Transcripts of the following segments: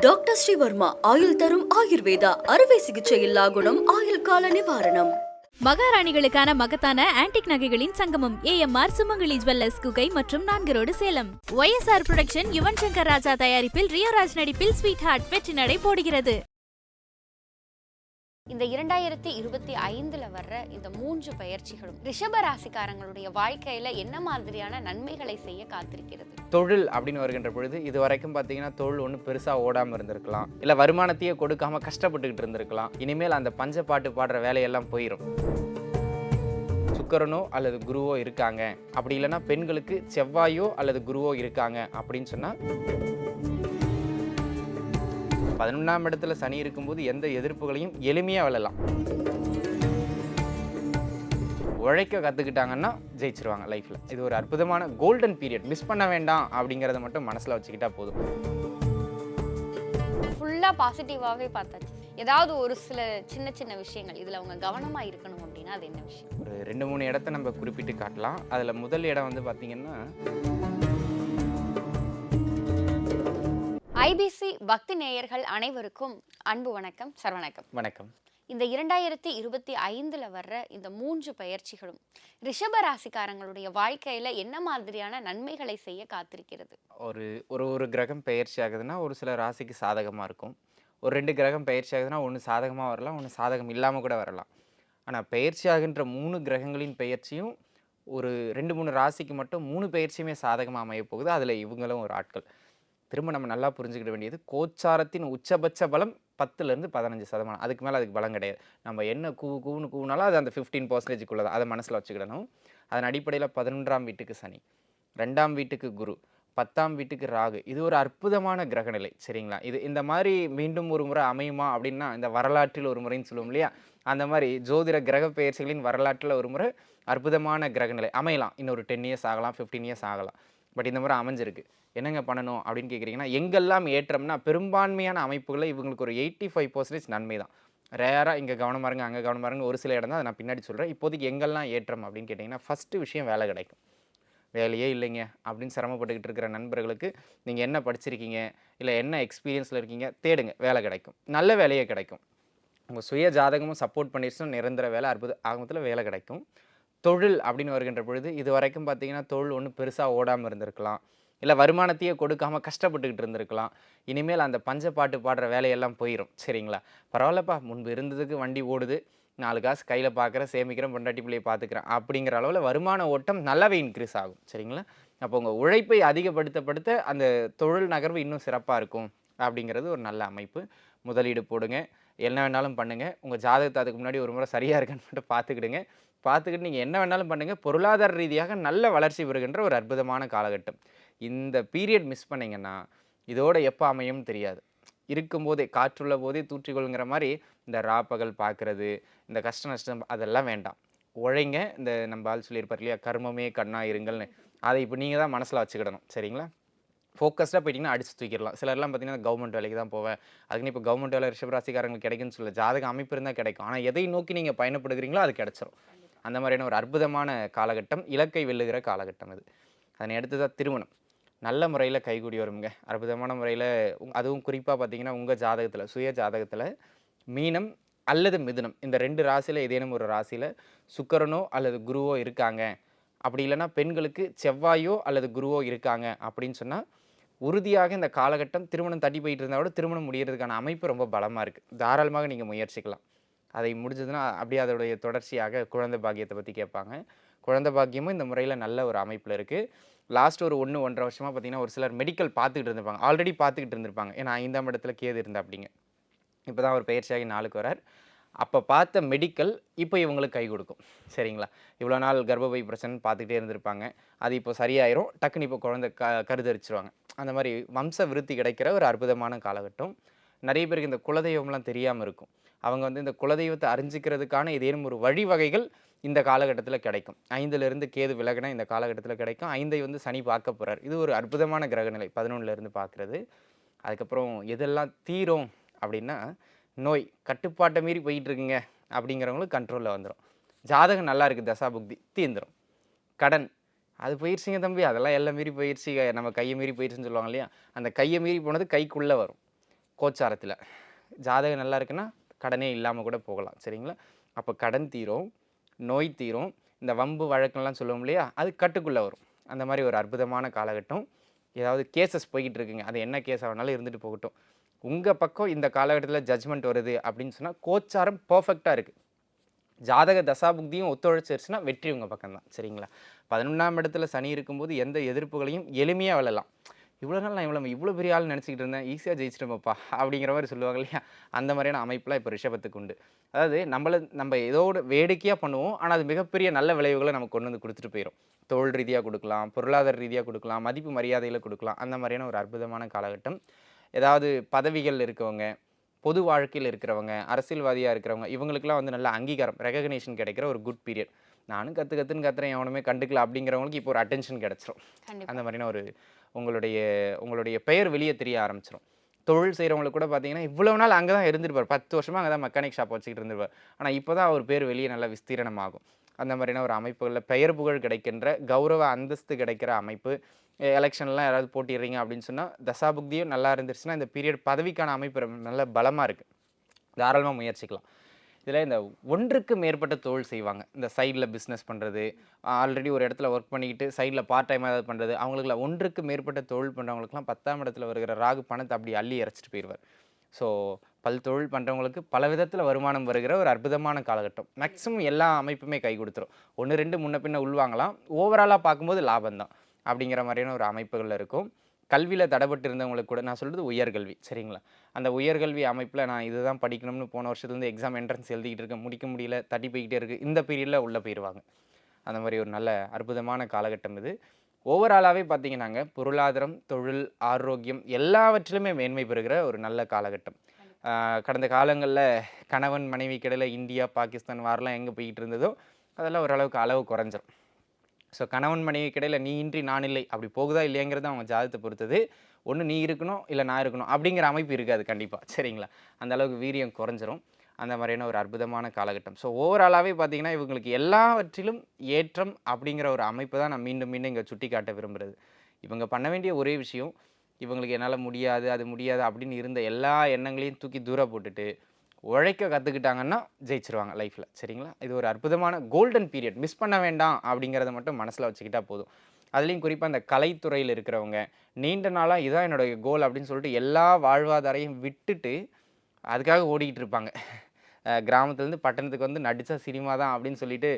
Doctor Sreevarma ஆயுள் தரும் ஆயுர்வேதா அறுவை சிகிச்சையில்லா குணம் ஆயுள் கால நிவாரணம். மகாராணிகளுக்கான மகத்தான ஆன்டிக் நகைகளின் சங்கமம் ஏஎம்ஆர் சுமங்கலி ஜுவல்லர்ஸ் குகை மற்றும் நான்கரோடு சேலம். ஒய்எஸ்ஆர் புரொடக்ஷன் யுவன் சங்கர் ராஜா தயாரிப்பில் ரியோராஜ் நடிப்பில் ஸ்வீட் ஹார்ட் வெற்றி நடை போடுகிறது. இந்த இரண்டாயிரத்தி இருபத்தி ஐந்துல வர்ற இந்த மூன்று பயிற்சிகளும் ரிஷப ராசிக்காரங்களுடைய வாழ்க்கையில என்ன மாதிரியான நன்மைகளை செய்ய காத்திருக்கிறது? தொழில் அப்படின்னு வருகின்ற பொழுது இது வரைக்கும் பார்த்தீங்கன்னா தொழில் ஒன்றும் பெருசாக ஓடாமல் இருந்திருக்கலாம். இல்லை வருமானத்தையே கொடுக்காம கஷ்டப்பட்டுக்கிட்டு இருந்திருக்கலாம். இனிமேல் அந்த பஞ்ச பாட்டு பாடுற வேலையெல்லாம் போயிடும் சுக்கரனோ அல்லது குருவோ இருக்காங்க. அப்படி இல்லைன்னா பெண்களுக்கு செவ்வாயோ அல்லது குருவோ இருக்காங்க அப்படின்னு சொன்னால் பதினொன்றாம் இடத்துல சனி இருக்கும்போது எந்த எதிர்ப்புகளையும் எளிமையாக வெல்லலாம். உழைக்க கற்றுக்கிட்டாங்கன்னா ஜெயிச்சிருவாங்க லைஃப்பில் இது ஒரு அற்புதமான கோல்டன் பீரியட் மிஸ் பண்ண வேண்டாம் அப்படிங்கிறத மட்டும் மனசில் வச்சுக்கிட்டா போதும். ஃபுல்லா பாசிட்டிவாவே பார்த்தாச்சு. ஏதாவது ஒரு சில சின்ன சின்ன விஷயங்கள் இதுல அவங்க கவனமா இருக்கணும் அப்படின்னா அது என்ன விஷயம்? ஒரு ரெண்டு மூணு இடத்த நம்ம குறிப்பிட்டு காட்டலாம். அதில் முதல் இடம் வந்து பார்த்திங்கன்னா ஐபிசி பக்தி நேயர்கள் அனைவருக்கும் அன்பு வணக்கம் சரவணக்கம். வணக்கம். இந்த இரண்டாயிரத்தி இருபத்தி ஐந்துல வர்ற இந்த மூன்று பயிற்சிகளும் ரிஷப ராசிக்காரங்களுடைய வாழ்க்கையில என்ன மாதிரியான நன்மைகளை செய்ய காத்திருக்கிறது? ஒரு ஒரு ஒரு கிரகம் பயிற்சி ஆகுதுன்னா ஒரு சில ராசிக்கு சாதகமாக இருக்கும். ஒரு ரெண்டு கிரகம் பயிற்சி ஆகுதுன்னா ஒன்று சாதகமாக வரலாம் ஒன்று சாதகம் இல்லாமல் கூட வரலாம். ஆனால் பயிற்சி ஆகின்ற மூணு கிரகங்களின் பெயர்ச்சியும் ஒரு ரெண்டு மூணு ராசிக்கு மட்டும் மூணு பயிற்சியுமே சாதகமாக அமைய போகுது. அதில் இவங்களும் ஒரு ஆட்கள். திரும்ப நம்ம நல்லா புரிஞ்சுக்கிட வேண்டியது கோச்சாரத்தின் உச்சபட்ச பலம் பத்துலேருந்து பதினஞ்சு சதமானம். அதுக்கு மேலே அதுக்கு பலம் கிடையாது. நம்ம என்ன கூவு கூவுன்னு கூவுனாலும் அது அந்த ஃபிஃப்டீன் பர்சன்டேஜுக்குள்ளே தான் அதை மனசில் வச்சுக்கிடணும். அதன் அடிப்படையில் பதினொன்றாம் வீட்டுக்கு சனி ரெண்டாம் வீட்டுக்கு குரு பத்தாம் வீட்டுக்கு ராகு. இது ஒரு அற்புதமான கிரகநிலை. சரிங்களா? இது இந்த மாதிரி மீண்டும் ஒரு முறை அமையுமா அப்படின்னா இந்த வரலாற்றில் ஒரு முறைன்னு சொல்லுவோம் இல்லையா? அந்த மாதிரி ஜோதிட கிரக பெயர்ச்சிகளின் வரலாற்றில் ஒரு முறை அற்புதமான கிரகநிலை. அமையலாம். இன்னொரு டென் இயர்ஸ் ஆகலாம் ஃபிஃப்டீன் இயர்ஸ் ஆகலாம். பட் இந்த முறை அமைஞ்சிருக்கு. என்னங்க பண்ணணும் அப்படின்னு கேட்குறீங்கன்னா எங்கெல்லாம் ஏற்றம்னா பெரும்பான்மையான அமைப்புகளை இவங்களுக்கு ஒரு எயிட்டி ஃபைவ் பர்சன்டேஜ் நன்மை தான். ரேராக இங்கே கவனமாக இருங்க அங்கே கவனமாக இருங்க ஒரு சில இடம் தான் அதை நான் பின்னாடி சொல்கிறேன் இப்போதைக்கு எங்கெல்லாம் ஏற்றம் அப்படின்னு கேட்டிங்கன்னா ஃபஸ்ட்டு விஷயம் வேலை கிடைக்கும். வேலையே இல்லைங்க அப்படின்னு சிரமப்பட்டுக்கிட்டு இருக்கிற நண்பர்களுக்கு நீங்கள் என்ன படிச்சிருக்கீங்க? இல்லை என்ன எக்ஸ்பீரியன்ஸில் இருக்கீங்க? தேடுங்க வேலை கிடைக்கும். நல்ல வேலையே கிடைக்கும். உங்கள் சுய ஜாதகமும் சப்போர்ட் பண்ணிடுச்சுன்னா நிரந்தர வேலை அற்புத ஆகமத்தில் வேலை கிடைக்கும். தொழில் அப்படின்னு வருகின்ற பொழுது இது வரைக்கும் பார்த்தீங்கன்னா தொழில் ஒன்றும் பெருசாக ஓடாமல் இருந்திருக்கலாம். இல்லை வருமானத்தையே கொடுக்காம கஷ்டப்பட்டுக்கிட்டு இருந்திருக்கலாம். இனிமேல் அந்த பஞ்ச பாட்டு பாடுற வேலையெல்லாம் போயிடும் சரிங்களா? பரவாயில்லப்பா. முன்பு இருந்ததுக்கு வண்டி ஓடுது. நாலு காசு கையில் பார்க்குறேன் சேமிக்கிறேன் பொண்டாட்டி பிள்ளையை பார்த்துக்கிறேன் அப்படிங்கிற அளவில் வருமான ஓட்டம் நல்லாவே இன்க்ரீஸ் ஆகும். சரிங்களா? அப்போ உங்கள் உழைப்பை அதிகப்படுத்தப்படுத்த அந்த தொழில் நகர்வு இன்னும் சிறப்பாக இருக்கும். அப்படிங்கிறது ஒரு நல்ல அமைப்பு. முதலீடு போடுங்க. என்ன வேணாலும் பண்ணுங்கள் உங்கள் ஜாதகத்தை அதுக்கு முன்னாடி ஒரு முறை சரியாக இருக்கான்னு மட்டும் பார்த்துக்கிடுங்க. பார்த்துக்கிட்டு நீங்கள் என்ன வேணாலும் பண்ணுங்கள் பொருளாதார ரீதியாக நல்ல வளர்ச்சி பெறுகின்ற ஒரு அற்புதமான காலகட்டம். இந்த பீரியட் மிஸ் பண்ணிங்கன்னா இதோட எப்போ அமையும் தெரியாது. இருக்கும்போதே காற்றுள்ள போதே தூற்றிக்கொள்ங்கிற மாதிரி இந்த ராப்பகல் பார்க்குறது இந்த கஷ்ட நஷ்டம் அதெல்லாம் வேண்டாம். உழைங்க. இந்த நம்ம ஆள் சொல்லியிருப்பார் இல்லையா? கர்மமே கண்ணா இருங்கள்னு. அதை இப்போ நீங்கள் தான் மனசில் வச்சுக்கிடணும். சரிங்களா? ஃபோக்கஸ்டாக போயிட்டீங்கன்னா அடிச்சு தூக்கிடலாம். சிலர்லாம் பார்த்தீங்கன்னா கவர்மெண்ட் வேலைக்கு தான் போவேன். அதுக்குன்னு இப்போ கவர்மெண்ட் வேலை ரிஷபராசிக்காரங்களுக்கு கிடைக்குன்னு சொல்ல ஜாதக அமைப்பு இருந்தால் கிடைக்கும். ஆனால் எதை நோக்கி நீங்கள் பயணப்படுகிறீங்களோ அது கிடைச்சிரும். அந்த மாதிரியான ஒரு அற்புதமான காலகட்டம் இலக்கை வெல்லுகிற காலகட்டம் அது. அதனை அடுத்ததாக திருமணம். நல்ல முறையில் கைகூடி வருங்க அற்புதமான முறையில் அதுவும் குறிப்பாக பார்த்தீங்கன்னா உங்கள் ஜாதகத்தில் சுய ஜாதகத்தில் மீனம் அல்லது மிதுனம். இந்த ரெண்டு ராசியில் ஏதேனும் ஒரு ராசியில் சுக்கிரனோ அல்லது குருவோ இருக்காங்க. அப்படி இல்லைன்னா பெண்களுக்கு செவ்வாயோ அல்லது குருவோ இருக்காங்க. அப்படின்னு சொன்னால் உறுதியாக இந்த காலகட்டம் திருமணம் தட்டி போயிட்டு இருந்தால் கூட திருமணம் முடிகிறதுக்கான அமைப்பு ரொம்ப பலமாக இருக்குது தாராளமாக நீங்கள் முயற்சிக்கலாம். அதை முடிஞ்சதுன்னா அப்படியே அதோடைய தொடர்ச்சியாக குழந்தை பாக்கியத்தை பற்றி கேட்பாங்க. குழந்தை பாக்கியமும் இந்த முறையில் நல்ல ஒரு அமைப்பில் இருக்குது லாஸ்ட் ஒரு ஒன்று ஒன்றரை வருஷமாக பார்த்தீங்கன்னா ஒரு சிலர் மெடிக்கல் பார்த்துக்கிட்டு இருந்திருப்பாங்க. ஆல்ரெடி பார்த்துக்கிட்டு இருந்திருப்பாங்க. ஏன்னா ஐந்தாம் இடத்துல கேது இருந்தா அப்படிங்க இப்போ தான் அவர் பயிற்சியாகி நாளுக்கு வரார். அப்போ பார்த்த மெடிக்கல் இப்போ இவங்களுக்கு கை கொடுக்கும். சரிங்களா? இவ்வளோ நாள் கர்ப்பப்பை பிரச்சனை பார்த்துக்கிட்டே இருந்திருப்பாங்க. அது இப்போ சரியாயிரும். டக்குன்னு இப்போ குழந்தை க கருதரிச்சிருவாங்க. அந்த மாதிரி வம்ச விருத்தி கிடைக்கிற ஒரு அற்புதமான காலகட்டம். நிறைய பேருக்கு இந்த குலதெய்வம்லாம் தெரியாமல் இருக்கும். அவங்க வந்து இந்த குலதெய்வத்தை அறிஞ்சிக்கிறதுக்கான ஏதேனும் ஒரு வழிவகைகள் இந்த காலகட்டத்தில் கிடைக்கும். ஐந்துலேருந்து கேது விலகினா இந்த காலகட்டத்தில் கிடைக்கும். ஐந்தை வந்து சனி பார்க்க போகிறார் இது ஒரு அற்புதமான கிரகநிலை. பதினொன்றுலேருந்து பார்க்குறது. அதுக்கப்புறம் எதெல்லாம் தீரும் அப்படின்னா நோய் கட்டுப்பாட்டை மீறி போயிட்டு இருக்குங்க அப்படிங்கிறவங்களுக்கு கண்ட்ரோலில் வந்துடும் ஜாதகம் நல்லா இருக்குது தசா புக்தி தீர்ந்துடும் கடன் அது போயிடுச்சுங்க தம்பி அதெல்லாம் எல்லாம் மீறி போயிடுச்சு நம்ம கையை மீறி போயிடுச்சுன்னு சொல்லுவாங்க இல்லையா? அந்த கையை மீறி போனது கைக்குள்ளே வரும் கோச்சாரத்தில். ஜாதகம் நல்லா இருக்குன்னா கடனே இல்லாமல் கூட போகலாம் சரிங்களா? அப்போ கடன் தீரும் நோய் தீரும் இந்த வம்பு வழக்கம்லாம் சொல்லுவோம் இல்லையா? அது கட்டுக்குள்ளே வரும். அந்த மாதிரி ஒரு அற்புதமான காலகட்டம். ஏதாவது கேசஸ் போய்கிட்டு இருக்குங்க அது என்ன கேஸ் ஆனாலும் இருந்துட்டு போகட்டும். உங்கள் பக்கம் இந்த காலகட்டத்தில் ஜட்ஜ்மெண்ட் வருது அப்படின்னு சொன்னால் கோச்சாரம் பர்ஃபெக்டாக இருக்குது ஜாதக தசாபுக்தியும் ஒத்துழைச்சிருச்சுன்னா வெற்றி உங்கள் பக்கம் தான் சரிங்களா? பதினொன்றாம் இடத்துல சனி இருக்கும்போது எந்த எதிர்ப்புகளையும் எளிமையாக விழலாம் இவ்வளோ நாள் நான் இவ்வளோ இவ்வளோ பெரிய ஆள் நினச்சிக்கிட்டு இருந்தேன் ஈஸியாக ஜெயிச்சிட்டோம்ப்பா அப்படிங்கிற மாதிரி சொல்லுவாங்க இல்லையா? அந்த மாதிரியான அமைப்பெலாம் இப்போ ரிஷபத்துக்கு உண்டு. அதாவது நம்மளை நம்ம ஏதோட வேடிக்கையாக பண்ணுவோம் ஆனால் அது மிகப்பெரிய நல்ல விளைவுகளை நமக்கு கொண்டு வந்து கொடுத்துட்டு போயிடும் தொழில் ரீதியாக கொடுக்கலாம் பொருளாதார ரீதியாக கொடுக்கலாம் மதிப்பு மரியாதையில் கொடுக்கலாம் அந்த மாதிரியான ஒரு அற்புதமான காலகட்டம். ஏதாவது பதவிகள் இருக்கவங்க பொது வாழ்க்கையில் இருக்கிறவங்க அரசியல்வாதியாக இருக்கிறவங்க இவங்களுக்குலாம் வந்து நல்ல அங்கீகாரம் ரெகக்னேஷன் கிடைக்கிற ஒரு குட் பீரியட் நானும் கற்று கற்றுன்னு கத்துறேன் எவனுமே கண்டுக்கல அப்படிங்கிறவங்களுக்கு இப்போ ஒரு அட்டென்ஷன் கிடச்சிரும். அந்த மாதிரியான ஒரு உங்களுடைய உங்களுடைய பெயர் வெளியே தெரிய ஆரம்பிச்சிடும் தொழில் செய்கிறவங்களுக்கு கூட பார்த்தீங்கன்னா இவ்வளோ நாள் அங்கே தான் இருந்திருப்பார். பத்து வருஷமாக அங்கே தான் மெக்கானிக் ஷாப் வச்சுக்கிட்டு இருந்திருப்பார். ஆனால் இப்போ தான் அவர் பேர் வெளியே நல்லா விஸ்தீரணமாகும். அந்த மாதிரியான ஒரு அமைப்புகளில் பெயர் புகழ் கிடைக்கின்ற கௌரவ அந்தஸ்து கிடைக்கிற அமைப்பு. எலெக்ஷன்லாம் யாராவது போட்டிடுறீங்க அப்படின்னு சொன்னால் தசாபுக்தியும் நல்லா இருந்துருச்சுன்னா இந்த பீரியட் பதவிக்கான அமைப்பு ரொம்ப நல்ல பலமாக இருக்குது தாராளமாக முயற்சிக்கலாம். இதில் இந்த ஒன்றுக்கு மேற்பட்ட தொழில் செய்வாங்க. இந்த சைடில் பிஸ்னஸ் பண்ணுறது ஆல்ரெடி ஒரு இடத்துல ஒர்க் பண்ணிக்கிட்டு சைடில் பார்ட் டைம் ஏதாவது பண்ணுறது அவங்களுக்குலாம் ஒன்றுக்கு மேற்பட்ட தொழில் பண்ணுறவங்களுக்குலாம் பத்தாம் இடத்துல வருகிற ராகு பணத்தை அப்படி அள்ளி இறச்சிட்டு போயிடுவார் ஸோ பல் தொழில் பண்ணுறவங்களுக்கு பல விதத்தில் வருமானம் வருகிற ஒரு அற்புதமான காலகட்டம். மேக்ஸிமம் எல்லா அமைப்புமே கை கொடுத்துரும். ஒன்று ரெண்டு முன்ன பின்ன உள்வாங்கலாம். ஓவராலாக பார்க்கும்போது லாபம் தான். அப்படிங்கிற மாதிரியான ஒரு அமைப்புகள் இருக்கும். கல்வியில் தடைபட்டு இருந்தவங்களுக்கு கூட நான் சொல்கிறது உயர்கல்வி சரிங்களா? அந்த உயர்கல்வி அமைப்பில் நான் இதுதான் படிக்கணும்னு போன வருஷத்துலேருந்து எக்ஸாம் என்ட்ரன்ஸ் எழுதிக்கிட்டு இருக்கேன். முடிக்க முடியல. தட்டி போய்கிட்டே இருக்குது இந்த பீரியடில் உள்ளே போயிடுவாங்க அந்த மாதிரி ஒரு நல்ல அற்புதமான காலகட்டம் இது. ஓவராலாகவே பார்த்தீங்கன்னாங்க பொருளாதாரம் தொழில் ஆரோக்கியம் எல்லாவற்றிலுமே மேன்மை பெறுகிற ஒரு நல்ல காலகட்டம். கடந்த காலங்களில் கணவன் மனைவி கிடையில இந்தியா பாகிஸ்தான் வாரெலாம் எங்கே போய்கிட்டு இருந்ததோ அதெல்லாம் ஓரளவுக்கு அளவு குறைஞ்சிரும் ஸோ கணவன் மனைவி கிடையில நீ இன்றி நான் இல்லை அப்படி போகுதா இல்லையாங்கிறது அவங்க ஜாதகத்தை பொறுத்தது. ஒன்று நீ இருக்கணும் இல்லை நான் இருக்கணும் அப்படிங்கிற அமைப்பு இருக்காது கண்டிப்பாக சரிங்களா? அந்த அளவுக்கு வீரியம் குறைஞ்சிரும். அந்த மாதிரியான ஒரு அற்புதமான காலகட்டம். ஸோ ஓவராலாகவே பார்த்தீங்கன்னா இவங்களுக்கு எல்லாவற்றிலும் ஏற்றம் அப்படிங்கிற ஒரு அமைப்பு தான் நான் மீண்டும் மீண்டும் இங்கே சுட்டி காட்ட விரும்புகிறது இவங்க பண்ண வேண்டிய ஒரே விஷயம் இவங்களுக்கு என்னால் முடியாது அது முடியாது அப்படின்னு இருந்த எல்லா எண்ணங்களையும் தூக்கி தூர போட்டுட்டு உழைக்க கற்றுக்கிட்டாங்கன்னா ஜெயிச்சிருவாங்க லைஃப்பில் சரிங்களா? இது ஒரு அற்புதமான கோல்டன் பீரியட் மிஸ் பண்ண வேண்டாம் அப்படிங்கிறத மட்டும் மனசில் வச்சுக்கிட்டா போதும். அதுலேயும் குறிப்பாக அந்த கலைத்துறையில் இருக்கிறவங்க நீண்ட நாளாக இதான் என்னுடைய கோல் அப்படின்னு சொல்லிட்டு எல்லா வாழ்வாதாரையும் விட்டுட்டு அதுக்காக ஓடிக்கிட்டு இருப்பாங்க. கிராமத்துலேருந்து பட்டணத்துக்கு வந்து நடித்தா சினிமா தான் அப்படின்னு சொல்லிட்டு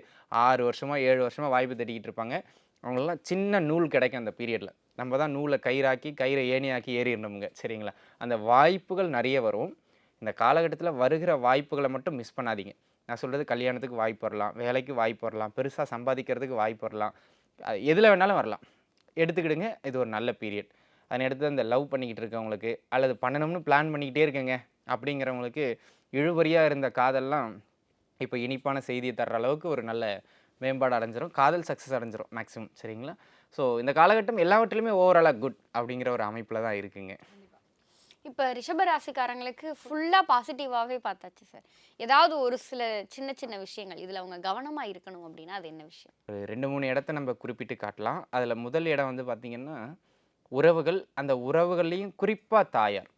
ஆறு வருஷமாக ஏழு வருஷமாக வாய்ப்பு தேடிக்கிட்டு இருப்பாங்க. அவங்களெல்லாம் சின்ன நூல் கிடைக்கும் அந்த பீரியடில் நம்ம தான் நூலை கயிறாக்கி கயிறை ஏணியாக்கி ஏறிடணுங்க சரிங்களா? அந்த வாய்ப்புகள் நிறைய வரும். இந்த காலகட்டத்தில் வருகிற வாய்ப்புகளை மட்டும் மிஸ் பண்ணாதீங்க. நான் சொல்கிறது கல்யாணத்துக்கு வாய்ப்பு வரலாம் வேலைக்கு வாய்ப்பு வரலாம் பெருசாக சம்பாதிக்கிறதுக்கு வாய்ப்பு வரலாம். எதில் வேணாலும் வரலாம். எடுத்துக்கிடுங்க இது ஒரு நல்ல பீரியட் அதனை எடுத்து அந்த லவ் பண்ணிக்கிட்டு இருக்கவங்களுக்கு அல்லது பண்ணணும்னு பிளான் பண்ணிக்கிட்டே இருக்கேங்க அப்படிங்கிறவங்களுக்கு இழுபறியாக இருந்த காதல்லாம் இப்போ இனிப்பான செய்தியை தர்ற அளவுக்கு ஒரு நல்ல மேம்பாடு அடைஞ்சிரும். காதல் சக்ஸஸ் அடைஞ்சிரும் மேக்ஸிமம் சரிங்களா? ஸோ இந்த காலகட்டம் எல்லாவற்றிலுமே ஓவராலாக குட் அப்படிங்கிற ஒரு அமைப்பில் தான் இருக்குங்க. இப்போ ரிஷப ராசிக்காரங்களுக்கு ஃபுல்லாக பாசிட்டிவாகவே பார்த்தாச்சு சார் ஏதாவது ஒரு சில சின்ன சின்ன விஷயங்கள் இதில் அவங்க கவனமாக இருக்கணும் அப்படின்னா அது என்ன விஷயம்? ஒரு ரெண்டு மூணு இடத்த நம்ம குறிப்பிட்டு காட்டலாம். அதில் முதல் இடம் வந்து பார்த்திங்கன்னா உறவுகள். அந்த உறவுகள்லேயும் குறிப்பாக தாயார்.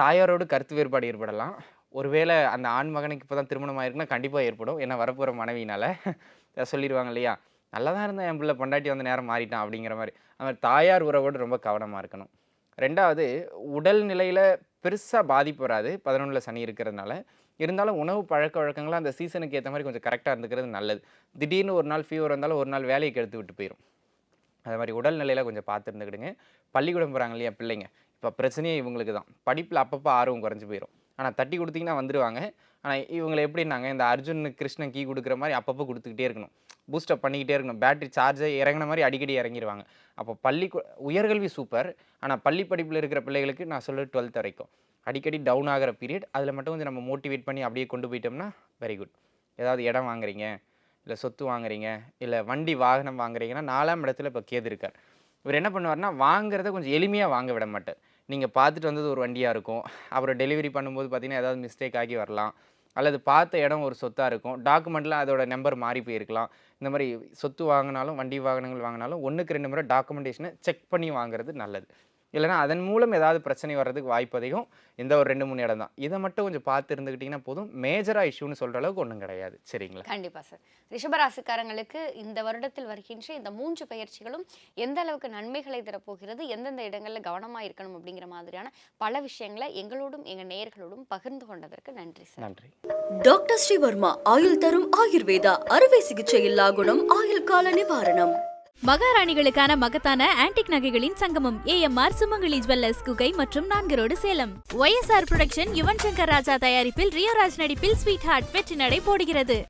தாயாரோடு கருத்து வேறுபாடு ஏற்படலாம். ஒருவேளை அந்த ஆண் மகனுக்கு இப்போ தான் திருமணம் ஆயிருக்குன்னா கண்டிப்பாக ஏற்படும். ஏன்னா வரப்போகிற மனைவினால் சொல்லிடுவாங்க இல்லையா? நல்லா தான் இருந்தால் என் பிள்ளை. பொண்டாட்டி வந்து நேரம் மாறிட்டான் அப்படிங்கிற மாதிரி. அந்த மாதிரி தாயார் உறவோடு ரொம்ப கவனமாக இருக்கணும். ரெண்டாவது உடல் நிலையில் பெருசாக பாதிப்பு வராது. பதினொன்றில் சனி இருக்கிறதுனால. இருந்தாலும் உணவு பழக்க வழக்கங்கள் அந்த சீசனுக்கு ஏற்ற மாதிரி கொஞ்சம் கரெக்டாக இருந்துக்கிறது நல்லது. திடீர்னு ஒரு நாள் ஃபீவர் வந்தாலும் ஒரு நாள் வேலையை கெடுத்து விட்டு போயிடும் அது மாதிரி உடல்நிலையில் கொஞ்சம் பார்த்து இருந்துக்கிடுங்க. பள்ளிக்கூடம் போகிறாங்க இல்லையா பிள்ளைங்க. இப்போ பிரச்சனையே இவங்களுக்கு தான். படிப்பில் அப்பப்போ ஆர்வம் குறைஞ்சி போயிடும் ஆனால் தட்டி கொடுத்தீங்கன்னா வந்துடுவாங்க ஆனால் இவங்களை எப்படி நாங்கள் இந்த அர்ஜுன் கிருஷ்ணன் கீ கொடுக்குற மாதிரி அப்பப்போ கொடுத்துக்கிட்டே இருக்கணும். பூஸ்டப் பண்ணிக்கிட்டே இருக்கணும். பேட்டரி சார்ஜை இறங்குன மாதிரி அடிக்கடி இறங்கிடுவாங்க அப்போ பள்ளி உயர்கல்வி சூப்பர் ஆனால் பள்ளி படிப்பில் இருக்கிற பிள்ளைகளுக்கு நான் சொல்ல டுவெல்த் வரைக்கும். அடிக்கடி டவுன் ஆகிற பீரியட் அதில் மட்டும் கொஞ்சம் நம்ம மோட்டிவேட் பண்ணி அப்படியே கொண்டு போயிட்டோம்னா வெரி குட் ஏதாவது இடம் வாங்குறீங்க இல்லை சொத்து வாங்குறீங்க இல்லை வண்டி வாகனம் வாங்குறீங்கன்னா நாலாம் இடத்துல இப்போ கேது இருக்கார். இவர் என்ன பண்ணுவார்னா வாங்குறத கொஞ்சம் எளிமையாக வாங்க விட மாட்டார். நீங்கள் பார்த்துட்டு வந்தது ஒரு வண்டியாக இருக்கும். அப்புறம் டெலிவரி பண்ணும்போது பார்த்திங்கன்னா ஏதாவது மிஸ்டேக் ஆகி வரலாம். அல்லது பார்த்த இடம் ஒரு சொத்தாக இருக்கும். டாக்குமெண்ட்டில் அதோட நம்பர் மாறி போயிருக்கலாம். இந்த மாதிரி சொத்து வாங்கினாலும் வண்டி வாகனங்கள் வாங்கினாலும் ஒன்றுக்கு ரெண்டு முறை டாக்குமெண்டேஷனை செக் பண்ணி வாங்குறது நல்லது. இல்லைன்னா அதன் மூலம் ஏதாவது பிரச்சனை வர்றதுக்கு வாய்ப்பு அதிகம். இந்த ஒரு ரெண்டு மூணு இடம் தான். இதை மட்டும் கொஞ்சம் பார்த்து இருந்துக்கிட்டிங்கன்னா போதும். மேஜராக இஷ்யூன்னு சொல்கிற அளவுக்கு ஒன்றும் கிடையாது. சரிங்களா? கண்டிப்பா சார் ரிஷபராசிக்காரங்களுக்கு இந்த வருடத்தில் வருகின்ற இந்த மூன்று பயிற்சிகளும் எந்த அளவுக்கு நன்மைகளை தரப்போகிறது எந்தெந்த இடங்கள்ல கவனமா இருக்கணும் அப்படிங்கிற மாதிரியான பல விஷயங்களை எங்களோடும் எங்க நேயர்களோடும் பகிர்ந்து கொண்டதற்கு நன்றி சார் நன்றி. டாக்டர் ஸ்ரீவர்மா ஆயுள் தரும் ஆயுர்வேதா அறுவை சிகிச்சை இல்லா குணம் ஆயுள் கால நிவாரணம். மகாராணிகளுக்கான மகத்தான ஆன்டிக் நகைகளின் சங்கமம். ஏஎம்ஆர் சுமங்கலி ஜுவல்லர்ஸ் குகை மற்றும் நான்கரோடு Salem. Y Salem YSR production Yuvan Shankar Raja தயாரிப்பில் ரியோராஜ் நடிப்பில் ஸ்வீட் ஹார்ட் வெற்றி நடை போடுகிறது.